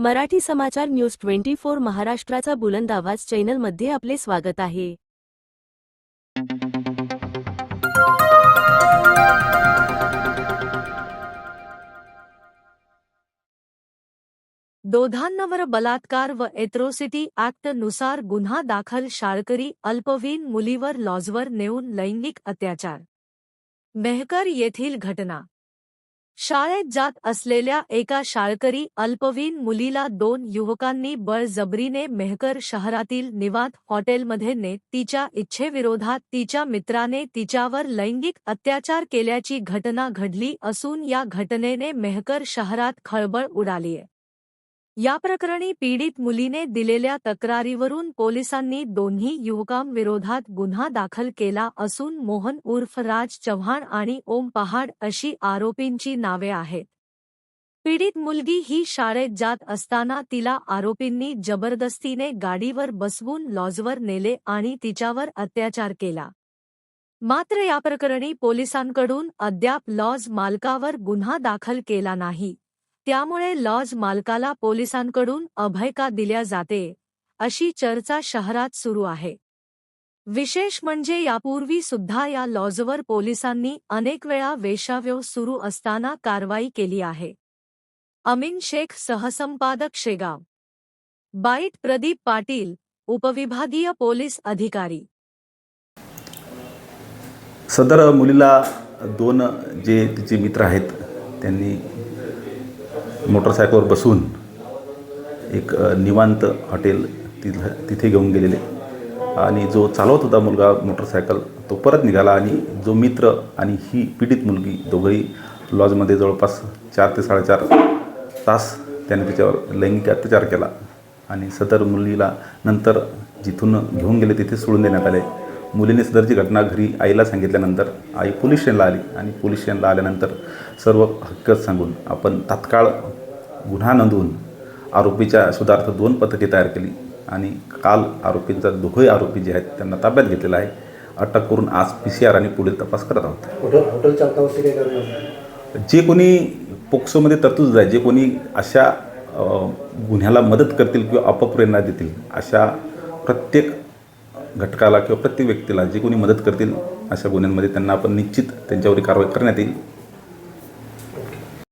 मराठी समाचार news twenty four महाराष्ट्राचा बुलंद आवाज चॅनलमध्ये आपले स्वागत आहे. दोघांवर बलात्कार व एट्रोसिटी ऍक्टनुसार गुन्हा दाखल शाळकरी अल्पवीन मुलीवर लॉजवर नेऊन लैंगिक अत्याचार. मेहकर येथील घटना. शाळेत जात असलेल्या एका शाळकरी अल्पवीन मुलीला दोन युवकांनी बळजबरीने मेहकर शहरातील निवात हॉटेलमध्ये नेत तिच्या इच्छेविरोधात तिच्या मित्राने तिच्यावर लैंगिक अत्याचार केल्याची घटना घडली असून या घटनेने मेहकर शहरात खळबळ उडालीय. या प्रकरणी पीडित मुलीने दिलेल्या तक्रारीवरून पोलिसांनी दोन्ही युवकांविरोधात गुन्हा दाखल केला असून मोहन उर्फ राज चव्हाण आणि ओम पहाड अशी आरोपींची नावे आहेत. पीडित मुलगी ही शाळेत जात असताना तिला आरोपींनी जबरदस्तीने गाडीवर बसवून लॉजवर नेले आणि तिच्यावर अत्याचार केला. मात्र या प्रकरणी पोलिसांकडून अद्याप लॉज मालकावर गुन्हा दाखल केला नाही. त्यामुळे लॉज मालकाला पोलिसांकडून अभयका दिल्या जाते अशी चर्चा शहरात सुरू आहे. विशेष म्हणजे यापूर्वी सुद्धा या लॉजवर पोलिसांनी अनेक वेळा वेशाव्यव सुरू असताना कारवाई केली आहे. अमीन शेख सहसंपादक शेगाव. बाईट प्रदीप पाटील उपविभागीय पोलीस अधिकारी. सदर मुलीला दोन जे तिचे मित्र आहेत त्यांनी मोटरसायकलवर बसून एक निवांत हॉटेल तिथं तिथे घेऊन गेलेले. आणि जो चालवत होता मुलगा मोटरसायकल तो परत निघाला आणि जो मित्र आणि ही पीडित मुलगी दोघंही लॉजमध्ये जवळपास चार ते साडेचार तास त्याने तिच्यावर लैंगिक अत्याचार केला. आणि सदर मुलीला नंतर जिथून घेऊन गेले तिथे सोडून देण्यात आले. मुलीने सदरची घटना घरी आईला सांगितल्यानंतर आई पोलीस स्टेशनला आली आणि पोलीस स्टेशनला आल्यानंतर सर्व हक्कत सांगून आपण तात्काळ गुन्हा नोंदवून आरोपीच्या सुधार्थ दोन पथके तयार केली आणि काल आरोपींचा दोघंही आरोपी जे आहेत त्यांना ताब्यात घेतलेला आहे अटक करून आज पी सी आर आणि पुढील तपास करत आहोत? जे कोणी पोक्सोमध्ये तरतूद आहे जे कोणी अशा गुन्ह्याला मदत करतील किंवा अपप्रेरणा देतील अशा प्रत्येक घटकाला किंवा प्रत्येक व्यक्तीला जे कोणी मदत करतील अशा गुन्ह्यांमध्ये त्यांना आपण निश्चित त्यांच्यावर कारवाई करण्यात येईल.